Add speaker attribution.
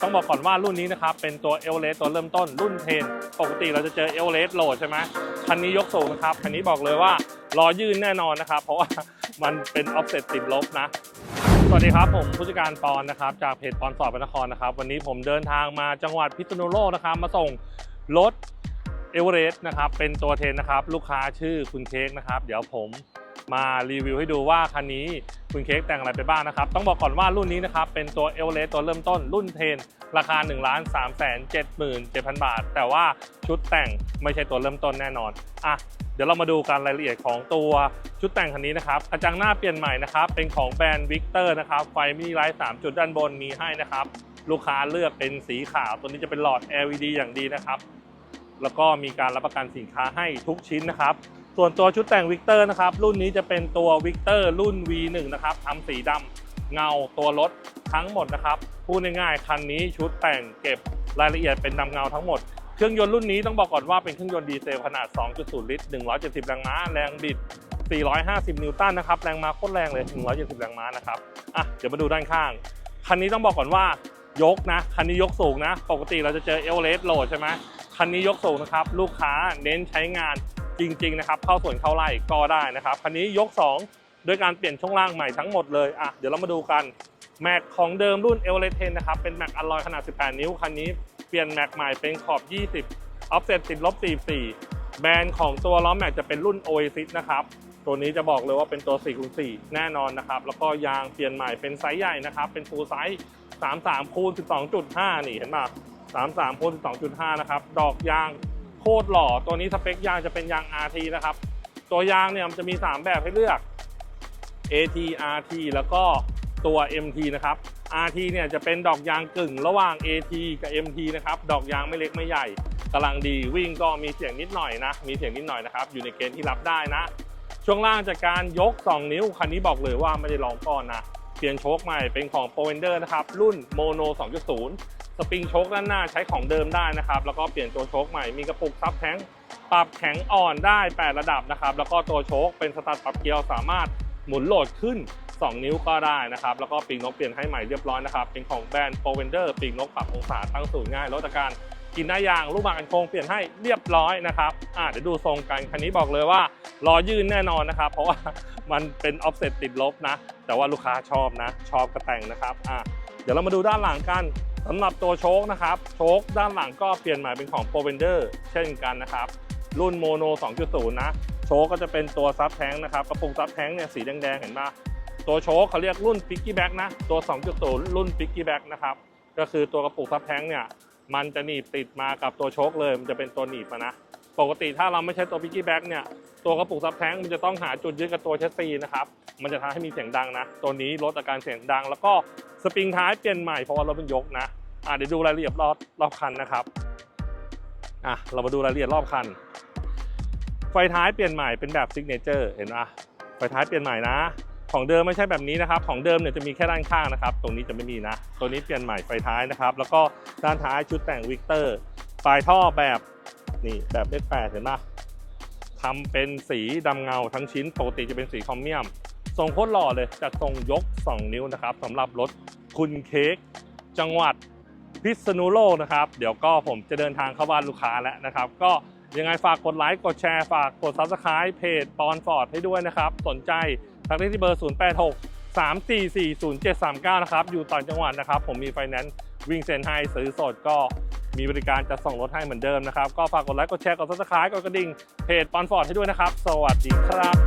Speaker 1: ต้องบอกก่อนว่ารุ่นนี้นะครับ เป็นตัวเอลเลสตัวเริ่มต้นรุ่นเทนปกติเราจะเจอเอลเลสโหลดใช่ไหมคันนี้ยกสูงนะครับ คันนี้บอกเลยว่ารอยื่นแน่นอนนะครับ เพราะว่ามันเป็นออฟเซ็ตติดลบนะ สวัสดีครับ ผมผู้จัดการปอนนะครับ จากเพจปอนสอบพระนครนะครับ วันนี้ผมเดินทางมาจังหวัดพิษณุโลกนะครับ มาส่งรถเอเวอเรสต์นะครับเป็นตัวเทนนะครับลูกค้าชื่อคุณเค้กนะครับ เดี๋ยวผม มารีวิวให้ดูว่าคันนี้คุณเค้กแต่งอะไรไปบ้างนะครับ ต้องบอกก่อนว่ารุ่นนี้นะครับเป็นตัวเอเวอเรสตัวเริ่มต้นรุ่นเทน ราคา1 3 7 7 7 0 0 บาท แต่ว่าชุดแต่งไม่ใช่ตัวเริ่มต้นแน่นอนอะเดี๋ยวเรามาดูกันรายละเอียดของตัวชุดแต่งคันนี้นะครับกระจังหน้าเปลี่ยนใหม่นะครับเป็นของแบรนด์วิกเตอร์นะครับไฟมินิไลท์3จุดด้านบนมีให้นะครับ ลูกค้าเลือกเป็นสีขาว ตัวนี้จะเป็นหลอด LED อย่างดีนะครับ แล้วก็มีการรับประกันสินค้าให้ทุกชิ้นนะครับ ส่วนตัวชุดแต่งวิกเตอร์นะครับ รุ่นนี้จะเป็นตัววิกเตอร์รุ่น V1 นะครับทำสีดำเงาตัวรถทั้งหมดนะครับ พูดง่ายๆ คันนี้ชุดแต่งเก็บรายละเอียดเป็นดำเงาทั้งหมด เครื่องยนต์รุ่นนี้ต้องบอกก่อนว่าเป็นเครื่องยนต์ดีเซลขนาด 2.0 ลิตร 170 แรงม้า แรงบิด 450 นิวตันนะครับ แรงม้าโคตรแรงเลย 170 แรงม้านะครับ อะ เดี๋ยวมาดูด้านข้าง คันนี้ต้องบอกก่อนว่ายกนะ คันนี้ยกสูงนะ ปกติเราจะเจอเอลเลสโหลดใช่ไหมคันนี้ยกสูงนะครับ ลูกค้าเน้นใช้งาน จริงๆนะครับเข้าส่วนเข้าไล่ก็ได้นะครับคันนี้ยก 2 ด้วยการเปลี่ยนช่วงล่างใหม่ทั้งหมดเลยอะเดี๋ยวเรามาดูกันแม็กของเดิมรุ่นเอลเลเทนนะครับเป็นแม็กอลลอยขนาด 18 นิ้วคันนี้เปลี่ยนแม็กใหม่เป็นขอบ 20ออฟเซ็ตติดลบ 44 แบรนด์ของตัวล้อแม็กจะเป็นรุ่น Oasis นะครับตัวนี้จะบอกเลยว่าเป็นตัว4คูณ4แน่นอนนะครับ แล้วก็ยางเปลี่ยนใหม่เป็นไซส์ใหญ่นะครับ เป็นฟูลไซส์ 33คูณ12.5 นี่เห็นไหม33คูณ12.5 นะครับ ดอกยาง คตรหล่อ ตัวนี้สเปคยางจะเป็นยาง RT นะครับ ตัวยางเนี่ยมันจะมี 3 แบบให้เลือก AT RT แล้วก็ตัว MT นะครับ RT เนี่ยจะเป็นดอกยางกึ่งระหว่าง AT กับ MT นะครับ ดอกยางไม่เล็กไม่ใหญ่กำลังดีวิ่งก็มีเสียงนิดหน่อยนะ มีเสียงนิดหน่อยนะครับ อยู่ในเกณฑ์ที่รับได้นะ ช่วงล่างจากการยก 2 นิ้ว คันนี้บอกเลยว่าไม่ได้ลองก้อนนะ เปลี่ยนโชคใหม่เป็นของ p o w e n d e r นะครับ รุ่น Mono 2.0 สปริงโชคด้านหน้าใช้ของเดิมได้นะครับ แล้วก็เปลี่ยนตัวโชคใหม่มีกระปุกซับแท้งปรับแข็งอ่อนได้ 8 ระดับนะครับ แล้วก็ตัวโชคเป็นสตาร์ทปรับเกียวสามารถหมุนโหลดขึ้น 2 นิ้วก็ได้นะครับ แล้วก็ปีกนกเปลี่ยนให้ใหม่เรียบร้อยนะครับ เป็นของแบรนด์ p o w e n d e r ปีกนกปรับองศาตั้งศูนย์ง่ายลดอาการกินหน้ายางลูกหมากกันโคงเปลี่ยนให้เรียบร้อยนะครับอ่าเดี๋ยวดูทรงกันคันนี้บอกเลยว่ารอยื่นแน่นอนนะครับ เพราะว่ามันเป็นออฟเซ็ตติดลบนะ แต่ว่าลูกค้าชอบนะ ชอบกระแต่งนะครับอะเดี๋ยวเรามาดูด้านหลังกัน สำหรับตัวโชคนะครับ โชคด้านหลังก็เปลี่ยนใหม่เป็นของ p o v e n d e r เช่นกันนะครับ รุ่นโมโน 2.0 นะ โชคก็จะเป็นตัวซับแท้งนะครับ กระปุกซับแท้งเนี่ยสีแดงๆ เห็นปะตัวโชคเขาเรียกรุ่นฟิกกี้แบ็กนะ ตัว 2.0 รุ่นฟิกกี้แบ็กนะครับ ก็คือตัวกระปุกซับแท้งเนี่ย มันจะหนีบติดมากับตัวโชคเลย มันจะเป็นตัวหนีบนะ ปกติถ้าเราไม่ใช้ตัวพิกกี้แบ็กเนี่ยตัวกระปุกซับแท้งมันจะต้องหาจุดยึดกับตัวแชสซีนะครับมันจะทำให้มีเสียงดังนะ ตัวนี้ลดอาการเสียงดัง แล้วก็สปริงท้ายเปลี่ยนใหม่เพราะว่ารถมันยกนะอะเดี๋ยวดูรายละเอียดรอบรอบคันนะครับอะเรามาดูรายละเอียดรอบคัน ไฟท้ายเปลี่ยนใหม่เป็นแบบซิกเนเจอร์เห็นปะไฟท้ายเปลี่ยนใหม่นะ ของเดิมไม่ใช่แบบนี้นะครับ ของเดิมเนี่ยจะมีแค่ด้านข้างนะครับ ตรงนี้จะไม่มีนะ ตัวนี้เปลี่ยนใหม่ไฟท้ายนะครับ แล้วก็ด้านท้ายชุดแต่งวิกเตอร์ปลายท่อแบบ นี่แบบเลขแปดเห็นปะทำเป็นสีดำเงาทั้งชิ้นปกติจะเป็นสีคอมเมียมทรงโคตรหล่อเลยจัดทรงยก 2 นิ้วนะครับสำหรับรถคุณเค้กจังหวัดพิษณุโลกนะครับ เดี๋ยวก็ผมจะเดินทางเข้าบ้านลูกค้าแล้วนะครับ ก็ยังไงฝากกดไลค์กดแชร์ฝากกด Subscribe เพจปอนฟอร์ดให้ด้วยนะครับ สนใจทักได้ที่เบอร์ 086 3440739 นะครับ อยู่ต่างจังหวัดนะครับ ผมมีไฟแนนซ์วิ่งเซ็นให้ซื้อสดก็ มีบริการจะส่งรถให้เหมือนเดิมนะครับ ก็ฝากกดไลค์ กดแชร์ กดซับสไคร b e กดกระดิ่ง เพจปอนฟอร์ดให้ด้วยนะครับ สวัสดีครับ